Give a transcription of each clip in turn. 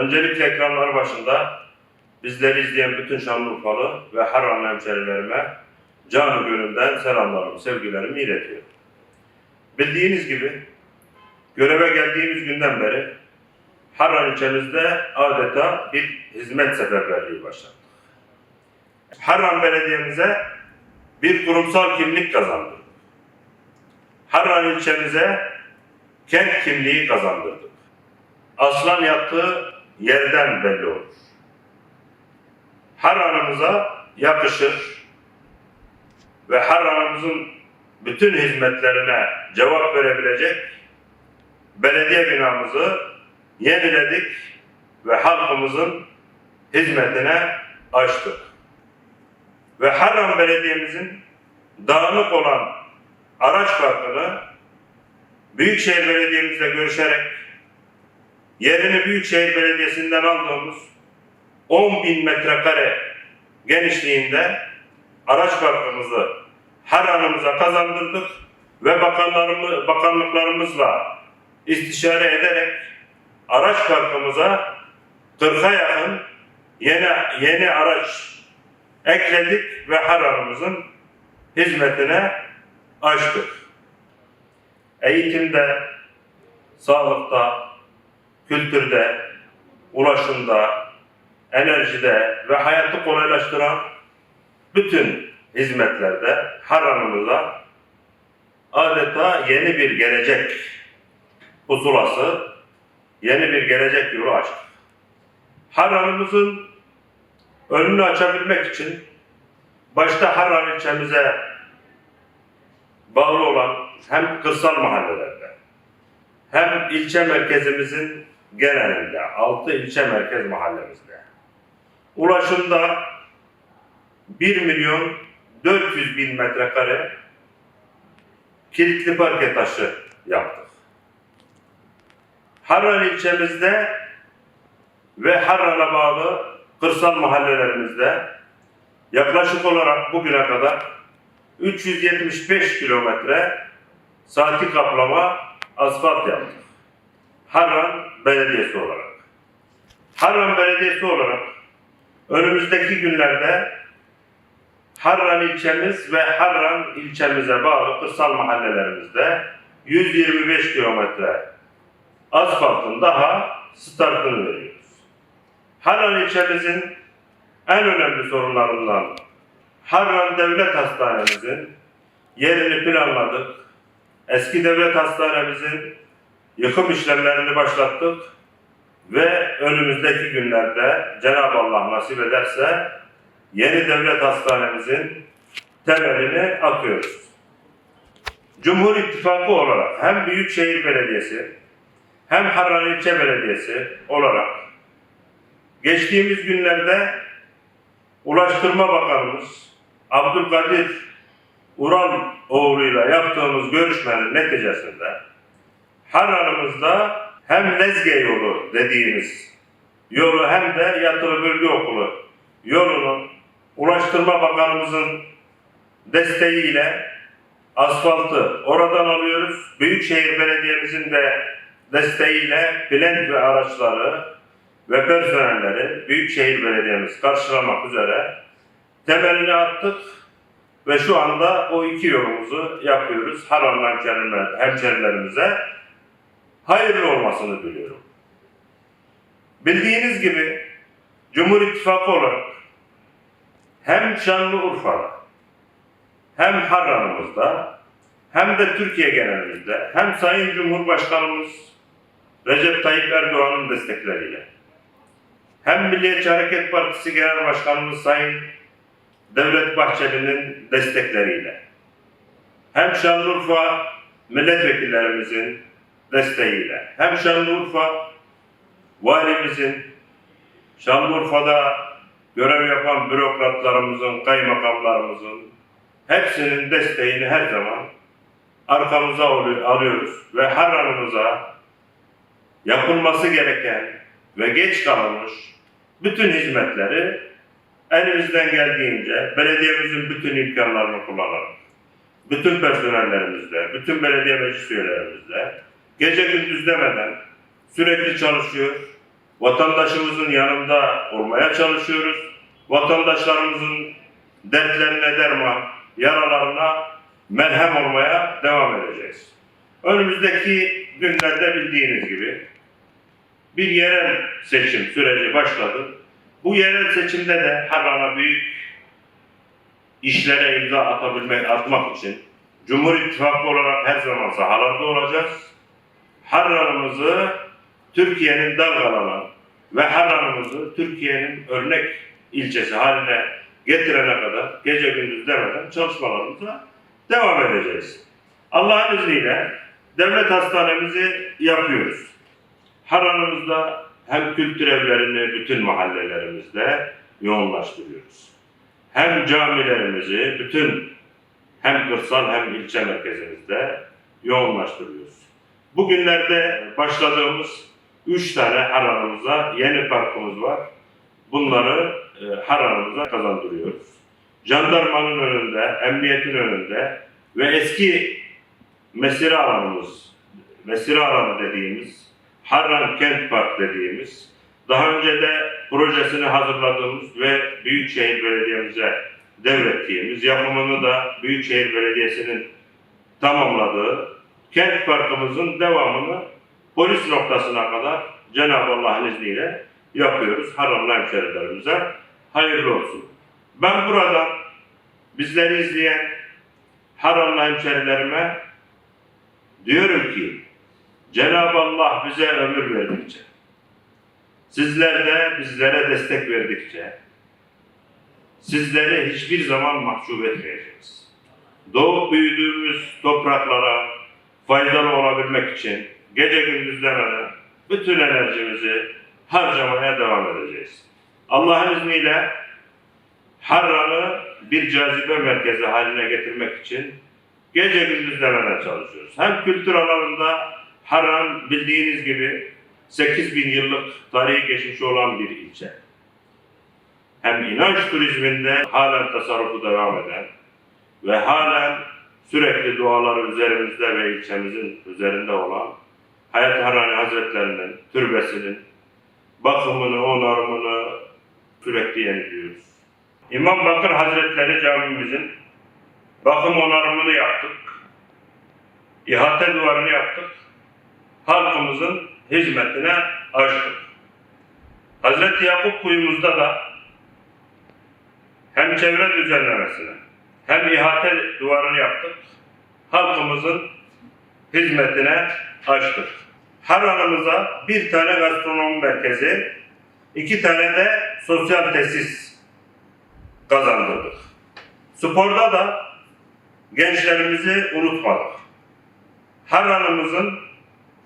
Öncelikle ekranlar başında bizleri izleyen bütün Şanlıurfalı ve Harran hemşerilerime canı gönülden selamlarımı, sevgilerimi iletiyorum. Bildiğiniz gibi göreve geldiğimiz günden beri Harran ilçemizde adeta bir hizmet seferberliği başladı. Harran Belediye'mize bir kurumsal kimlik kazandırdık. Harran ilçemize kent kimliği kazandırdık. Aslan yattığı yerden belli olur. Harran'ımıza yakışır ve Harran'ımızın bütün hizmetlerine cevap verebilecek belediye binamızı yeniledik ve halkımızın hizmetine açtık. Ve Harran Belediye'mizin dağınık olan araç parkını Büyükşehir Belediye'mizle görüşerek yerini Büyükşehir Belediyesi'nden aldığımız 10 bin metrekare genişliğinde araç parkımızı Harran'ımıza kazandırdık ve bakanlarımız, bakanlıklarımızla istişare ederek araç parkımıza 40'a yakın yeni, yeni araç ekledik ve Harran'ımızın hizmetine açtık. Eğitimde, sağlıkta, kültürde, ulaşımda, enerjide ve hayatı kolaylaştıran bütün hizmetlerde Harran'ımıza adeta yeni bir gelecek pusulası, yeni bir gelecek yolu açtık. Harran'ımızın önünü açabilmek için başta Harran ilçemize bağlı olan hem kırsal mahallelerde hem ilçe merkezimizin genelinde, altı ilçe merkez mahallemizde ulaşımda 1 milyon 400 bin metrekare kilitli parke taşı yaptık. Harran ilçemizde ve Harran'a bağlı kırsal mahallelerimizde yaklaşık olarak bugüne kadar 375 kilometre saati kaplama asfalt yaptık. Harran Belediyesi olarak. Harran Belediyesi olarak önümüzdeki günlerde Harran ilçemiz ve Harran ilçemize bağlı kırsal mahallelerimizde 125 kilometre asfaltın daha startını veriyoruz. Harran ilçemizin en önemli sorunlarından Harran Devlet Hastanemizin yerini planladık. Eski devlet hastanemizin yıkım işlemlerini başlattık ve önümüzdeki günlerde Cenab-ı Allah nasip ederse yeni devlet hastanemizin temelini atıyoruz. Cumhur İttifakı olarak hem Büyükşehir Belediyesi hem Harran İlçe Belediyesi olarak geçtiğimiz günlerde Ulaştırma Bakanımız Abdülkadir Ural oğluyla yaptığımız görüşmenin neticesinde Harran'ımızda hem Lezge yolu dediğimiz yolu hem de Yatılı Bölge Okulu yolunu Ulaştırma Bakanımızın desteğiyle asfaltı oradan alıyoruz. Büyükşehir Belediye'mizin de desteğiyle plant ve araçları ve personelleri Büyükşehir Belediye'miz karşılamak üzere temelini attık ve şu anda o iki yolumuzu yapıyoruz. Harran hemşerilerimize hayırlı olmasını diliyorum. Bildiğiniz gibi Cumhur İttifakı olarak hem Şanlıurfa'da hem Harran'ımızda hem de Türkiye genelinde hem Sayın Cumhurbaşkanımız Recep Tayyip Erdoğan'ın destekleriyle hem Milliyetçi Hareket Partisi Genel Başkanımız Sayın Devlet Bahçeli'nin destekleriyle hem Şanlıurfa milletvekillerimizin desteğiyle. Hem Şanlıurfa valimizin Şanlıurfa'da görev yapan bürokratlarımızın, kaymakamlarımızın hepsinin desteğini her zaman arkamıza alıyoruz. Ve Harran'ımıza yapılması gereken ve geç kalınmış bütün hizmetleri elimizden geldiğince belediyemizin bütün imkanlarını kullanarak, bütün personellerimizle, bütün belediye meclis üyelerimizle gece gündüz demeden sürekli çalışıyor Vatandaşımızın yanında olmaya çalışıyoruz. Vatandaşlarımızın dertlerine derman, yaralarına merhem olmaya devam edeceğiz. Önümüzdeki günlerde bildiğiniz gibi bir yerel seçim süreci başladı. Bu yerel seçimde de Harran'a büyük işlere imza atabilmek, atmak için Cumhur İttifakı olarak her zaman sahalarda olacağız. Harran'ımızı Türkiye'nin dalgalanan ve Harran'ımızı Türkiye'nin örnek ilçesi haline getirene kadar gece gündüz demeden çalışmalarımıza devam edeceğiz. Allah'ın izniyle devlet hastanemizi yapıyoruz. Harran'ımızda hem kültür evlerini bütün mahallelerimizde yoğunlaştırıyoruz. Hem camilerimizi bütün hem kırsal hem ilçe merkezimizde yoğunlaştırıyoruz. Bugünlerde başladığımız üç tane Harran'ımıza yeni parkımız var. Bunları e, Harran'ımıza kazandırıyoruz. Jandarmanın önünde, emniyetin önünde ve eski mesire alanımız, mesire alanı dediğimiz, Harran Kent Park dediğimiz, daha önce de projesini hazırladığımız ve Büyükşehir Belediye'mize devrettiğimiz, yapımını da Büyükşehir Belediyesi'nin tamamladığı Kent Parkımızın devamını polis noktasına kadar Cenab-ı Allah'ın izniyle yapıyoruz. Harranlı hemşerilerimize hayırlı olsun. Ben burada bizleri izleyen Harranlı hemşerilerime diyorum ki Cenab-ı Allah bize ömür verdikçe, sizler de bizlere destek verdikçe, sizleri hiçbir zaman mahcup etmeyeceğiz. Doğup büyüdüğümüz topraklara faydalı olabilmek için gece gündüz demeden bütün enerjimizi harcamaya devam edeceğiz. Allah'ın izniyle Harran'ı bir cazibe merkezi haline getirmek için gece gündüz demeden çalışıyoruz. Hem kültür alanında Harran bildiğiniz gibi 8 bin yıllık tarihi geçmişi olan bir ilçe. Hem inanç turizminde halen tasarrufu devam eden ve halen sürekli duaları üzerimizde ve ilçemizin üzerinde olan Hayat Harani Hazretlerinin türbesinin bakımını, onarımını sürekli yeniliyoruz. İmam Bakır Hazretleri camimizin bakım onarımını yaptık. İhate duvarını yaptık. Halkımızın hizmetine açtık. Hazreti Yakup kuyumuzda da hem çevre düzenlemesine hem ihate duvarını yaptık. Halkımızın hizmetine açtık. Harran'ımıza bir tane gastronomi merkezi, iki tane de sosyal tesis kazandırdık. Sporda da gençlerimizi unutmadık. Harran'ımızın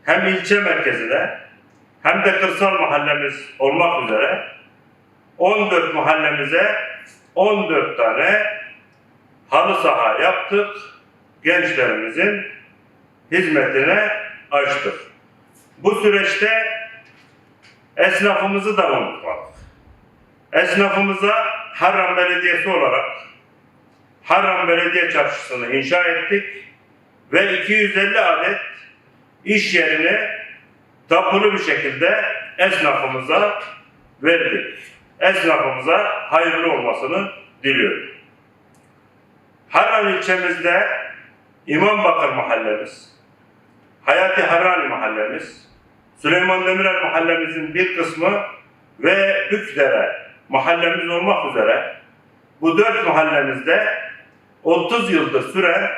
hem ilçe merkezine hem de kırsal mahallemiz olmak üzere 14 mahallemize 14 tane halı saha yaptık. Gençlerimizin hizmetine açtık. Bu süreçte esnafımızı da unutmadık. Esnafımıza Harran Belediyesi olarak Harran Belediye Çarşısı'nı inşa ettik ve 250 adet iş yerini tapulu bir şekilde esnafımıza verdik. Esnafımıza hayırlı olmasını diliyorum. Harran ilçemizde İmam Bakır mahallemiz, Hayati Harrani mahallemiz, Süleyman Demirel mahallemizin bir kısmı ve Bükdere mahallemiz olmak üzere bu dört mahallemizde 30 yıldır süren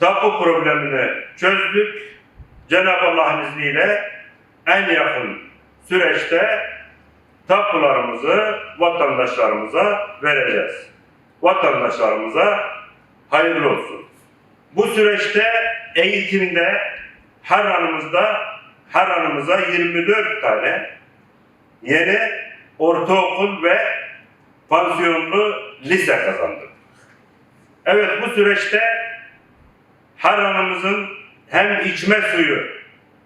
tapu problemini çözdük. Cenab-ı Allah'ın izniyle en yakın süreçte tapularımızı vatandaşlarımıza vereceğiz. Vatandaşlarımıza hayırlı olsun. Bu süreçte eğitimde her anımızda her anımıza 24 tane yeni ortaokul ve pansiyonlu lise kazandık. Evet bu süreçte her anımızın hem içme suyu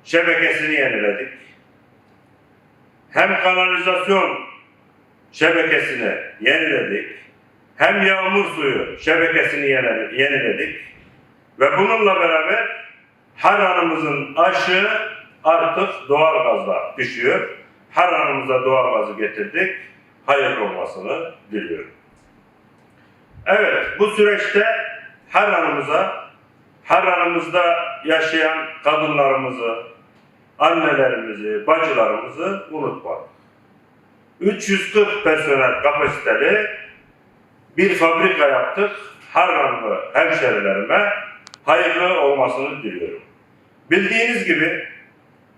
şebekesini yeniledik. Hem kanalizasyon şebekesini yeniledik. Hem yağmur suyu şebekesini yenile- yeniledik. Ve bununla beraber her anımızın aşı artık doğal gazla düşüyor. her anımıza doğalgazı getirdik. Hayırlı olmasını diliyorum. Evet, bu süreçte her anımıza, her anımızda yaşayan kadınlarımızı, annelerimizi, bacılarımızı unutmadık. 340 personel kapasiteli bir fabrika yaptık. Harranlı hemşerilerime hayırlı olmasını diliyorum. Bildiğiniz gibi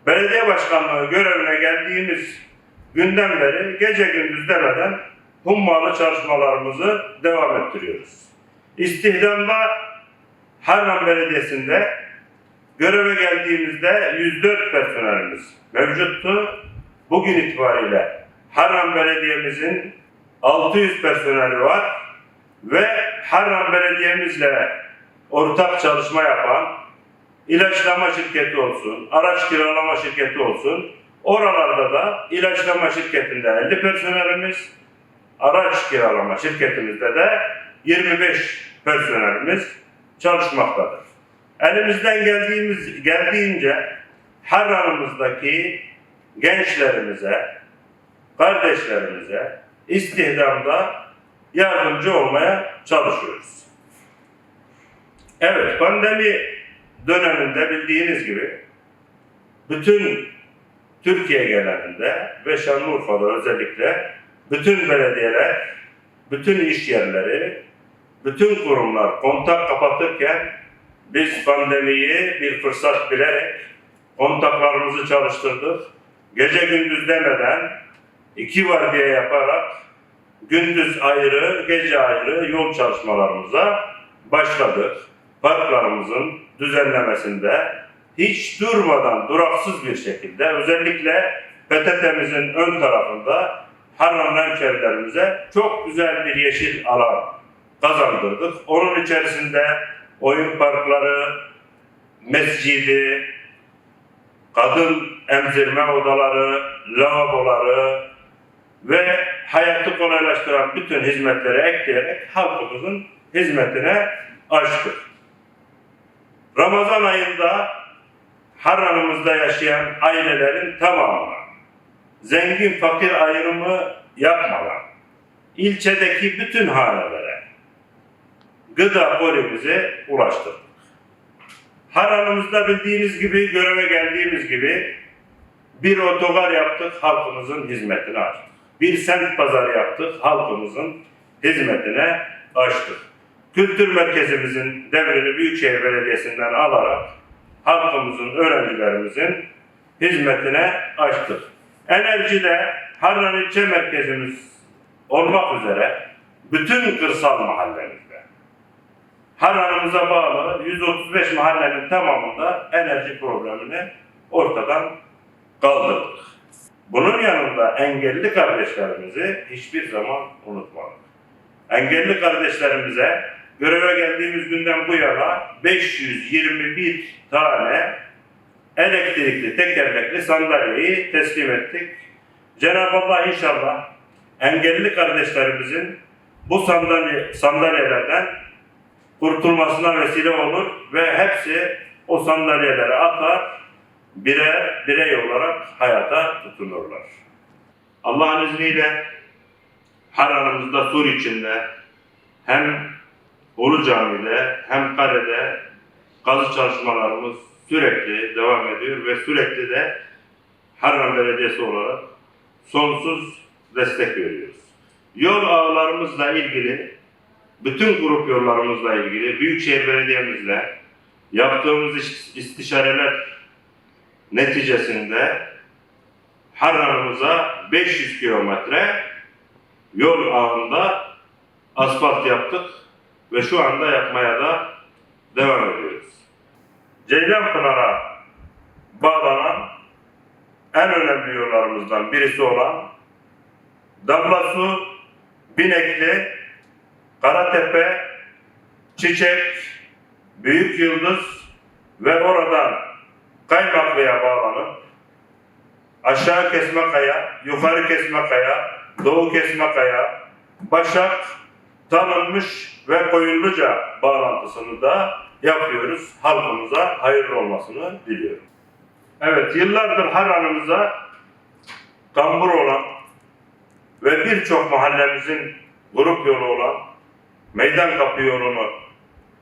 belediye başkanlığı görevine geldiğimiz günden beri gece gündüz demeden hummalı çalışmalarımızı devam ettiriyoruz. İstihdamda Harran Belediyesi'nde göreve geldiğimizde 104 personelimiz mevcuttu. Bugün itibariyle Harran Belediye'mizin 600 personeli var ve Harran Belediye'mizle ortak çalışma yapan ilaçlama şirketi olsun, araç kiralama şirketi olsun, oralarda da ilaçlama şirketinde 50 personelimiz, araç kiralama şirketimizde de 25 personelimiz çalışmaktadır. Elimizden geldiğimiz geldiğince her anımızdaki gençlerimize, kardeşlerimize istihdamda yardımcı olmaya çalışıyoruz. Evet, pandemi döneminde bildiğiniz gibi bütün Türkiye genelinde ve Şanlıurfa'da özellikle bütün belediyeler, bütün iş yerleri, bütün kurumlar kontak kapatırken biz pandemiyi bir fırsat bilerek kontaklarımızı çalıştırdık. Gece gündüz demeden iki vardiya yaparak gündüz ayrı, gece ayrı yol çalışmalarımıza başladık. Parklarımızın düzenlemesinde hiç durmadan, duraksız bir şekilde özellikle PTT'mizin ön tarafında Harran hemşerilerimize çok güzel bir yeşil alan kazandırdık. Onun içerisinde oyun parkları, mescidi, kadın emzirme odaları, lavaboları ve hayatı kolaylaştıran bütün hizmetleri ekleyerek halkımızın hizmetine açtık. Ramazan ayında Harran'ımızda yaşayan ailelerin tamamına zengin fakir ayrımı yapmadan ilçedeki bütün hanelere gıda kolimizi ulaştırdık. Harran'ımızda bildiğiniz gibi, göreve geldiğimiz gibi bir otogar yaptık, halkımızın hizmetine açtık. Bir semt pazarı yaptık, halkımızın hizmetine açtık. Kültür merkezimizin devrini Büyükşehir Belediyesi'nden alarak halkımızın, öğrencilerimizin hizmetine açtık. Enerjide Harran ilçe merkezimiz olmak üzere bütün kırsal mahallemizde Harran'ımıza bağlı 135 mahallenin tamamında enerji problemini ortadan kaldırdık. Bunun yanında engelli kardeşlerimizi hiçbir zaman unutmadık. Engelli kardeşlerimize göreve geldiğimiz günden bu yana 521 tane elektrikli tekerlekli sandalyeyi teslim ettik. Cenab-ı Allah inşallah engelli kardeşlerimizin bu sandalye, sandalyelerden kurtulmasına vesile olur ve hepsi o sandalyelere atar, birer birey olarak hayata tutunurlar. Allah'ın izniyle Harran'ımızda Sur içinde hem Ulu Cami'de hem Kare'de kazı çalışmalarımız sürekli devam ediyor ve sürekli de Harran Belediyesi olarak sonsuz destek veriyoruz. Yol ağlarımızla ilgili, bütün grup yollarımızla ilgili Büyükşehir Belediye'mizle yaptığımız iş- istişareler neticesinde Harran'ımıza 500 kilometre yol ağında asfalt yaptık ve şu anda yapmaya da devam ediyoruz. Ceylanpınar'a bağlanan en önemli yollarımızdan birisi olan Damlasu, Binekli, Karatepe, Çiçek, Büyük Yıldız ve oradan Kaymaklı'ya bağlanıp aşağı Kesmekaya, yukarı Kesmekaya, Doğu Kesmekaya, Başak, tanınmış ve Koyunluca bağlantısını da yapıyoruz. Halkımıza hayırlı olmasını diliyorum. Evet, yıllardır Harran'ımıza kambur olan ve birçok mahallemizin grup yolu olan meydan kapı yolunu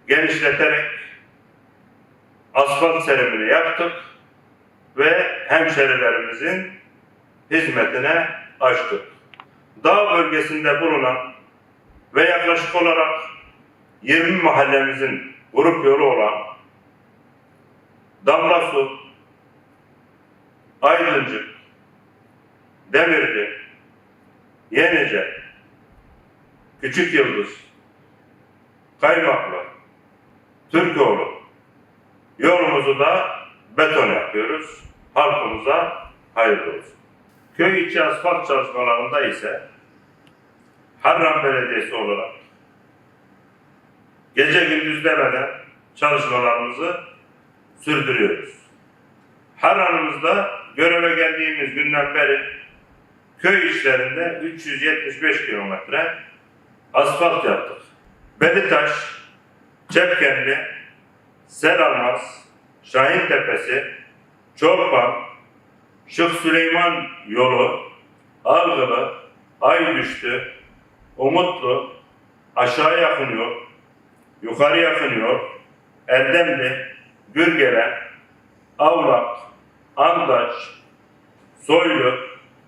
genişleterek asfalt serimini yaptık ve hemşerilerimizin hizmetine açtık. Dağ bölgesinde bulunan ve yaklaşık olarak 20 mahallemizin grup yolu olan Damlasu, Aydıncık, Demirci, Yenice, Küçük Yıldız, Kaymaklı, Türkoğlu yolumuzu da beton yapıyoruz. Halkımıza hayırlı olsun. Köy içi asfalt çalışmalarında ise Harran Belediyesi olarak gece gündüz demeden çalışmalarımızı sürdürüyoruz. Harran'ımızda göreve geldiğimiz günden beri köy içlerinde 375 kilometre asfalt yaptık. Belitaş, Çepkenli, Selalmaz, Şahin Tepesi, Çorpan, Şık Süleyman yolu, Algılı, Aydüştü, Umutlu, aşağı yakın yol, yukarı yakın yol, Erdemli, Gürgelen, Avlak, Andaç, Soylu,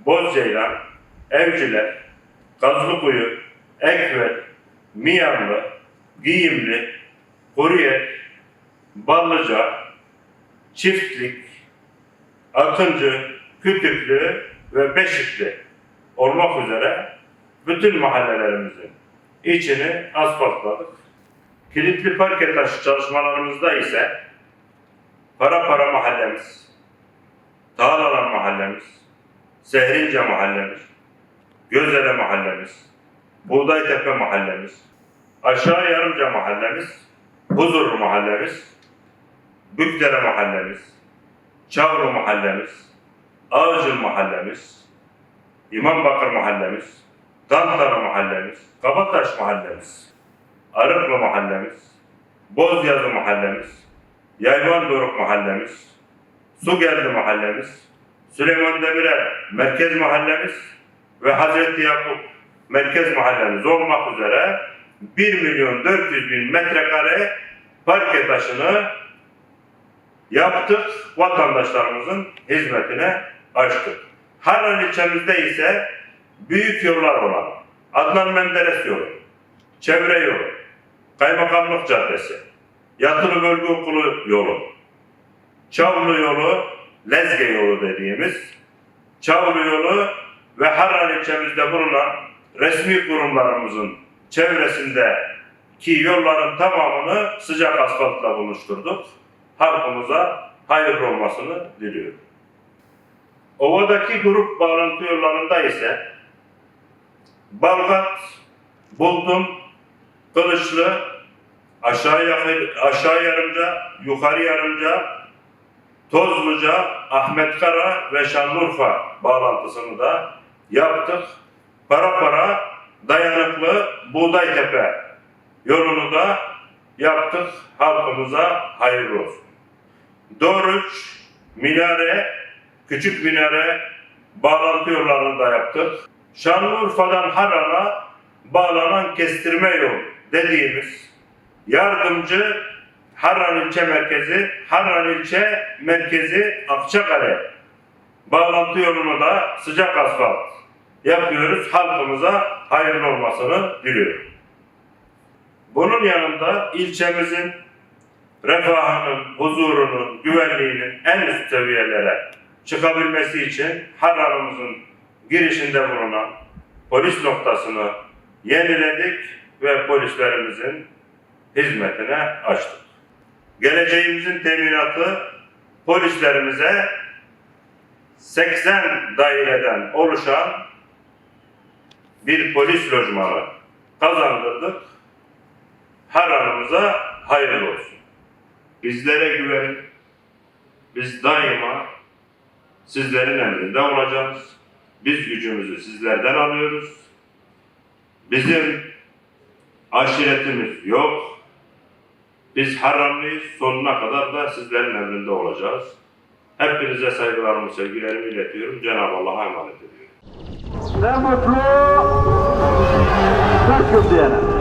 Bozceylan, Evciler, Kazlıkuyu, Ekvel, Miyanlı, Giyimli, Kuruyet, Ballıca, Çiftlik, Akıncı, Kütüklü ve Beşikli olmak üzere bütün mahallelerimizin içini asfaltladık. Kilitli parke taşı çalışmalarımızda ise Para Para mahallemiz, Tağlalan mahallemiz, Sehrince mahallemiz, Gözele mahallemiz, Buğdaytepe mahallemiz, Aşağı Yarımca mahallemiz, Huzurlu mahallemiz, Bükdere mahallemiz, Çavru mahallemiz, Ağacıl mahallemiz, İmambakır mahallemiz, Dantara mahallemiz, Kabataş mahallemiz, Arıklı mahallemiz, Bozyazı mahallemiz, Yayvan Doruk mahallemiz, Sugerli mahallemiz, Süleyman Demirel merkez mahallemiz ve Hazreti Yakup merkez mahallemiz olmak üzere 1 milyon 400 bin metrekare parke taşını yaptık, vatandaşlarımızın hizmetine açtık. Harran ilçemizde ise büyük yollar olan Adnan Menderes yolu, çevre yolu, Kaymakamlık Caddesi, Yatılı Bölge Okulu yolu, Çavlu yolu, Lezge yolu dediğimiz Çavlu yolu ve Harran ilçemizde bulunan resmi kurumlarımızın çevresindeki yolların tamamını sıcak asfaltla buluşturduk. Halkımıza hayırlı olmasını diliyorum. Ovadaki grup bağlantı yollarında ise Balgat, Buldum, Kılıçlı, aşağı, yakın, aşağı yarımca, yukarı yarımca, Tozluca, Ahmet Kara ve Şanlıurfa bağlantısını da yaptık. Para para dayanıklı Buğdaytepe yolunu da yaptık. Halkımıza hayırlı olsun. Doğruç, Minare, Küçük Minare bağlantı yollarını da yaptık. Şanlıurfa'dan Harran'a bağlanan kestirme yol dediğimiz yardımcı Harran ilçe merkezi, Harran ilçe merkezi Akçakale bağlantı yolunu da sıcak asfalt yapıyoruz. Halkımıza hayırlı olmasını diliyorum. Bunun yanında ilçemizin refahının, huzurunun, güvenliğinin en üst seviyelere çıkabilmesi için Harran'ımızın girişinde bulunan polis noktasını yeniledik ve polislerimizin hizmetine açtık. Geleceğimizin teminatı polislerimize 80 daireden oluşan bir polis lojmanı kazandırdık. Her anımıza hayırlı olsun. Bizlere güvenin. Biz daima sizlerin emrinde olacağız. Biz gücümüzü sizlerden alıyoruz. Bizim aşiretimiz yok. Biz haramlıyız. Sonuna kadar da sizlerin emrinde olacağız. Hepinize saygılarımı, sevgilerimi iletiyorum. Cenab-ı Allah'a emanet ediyorum. Ne mutlu Türk'üm diyene.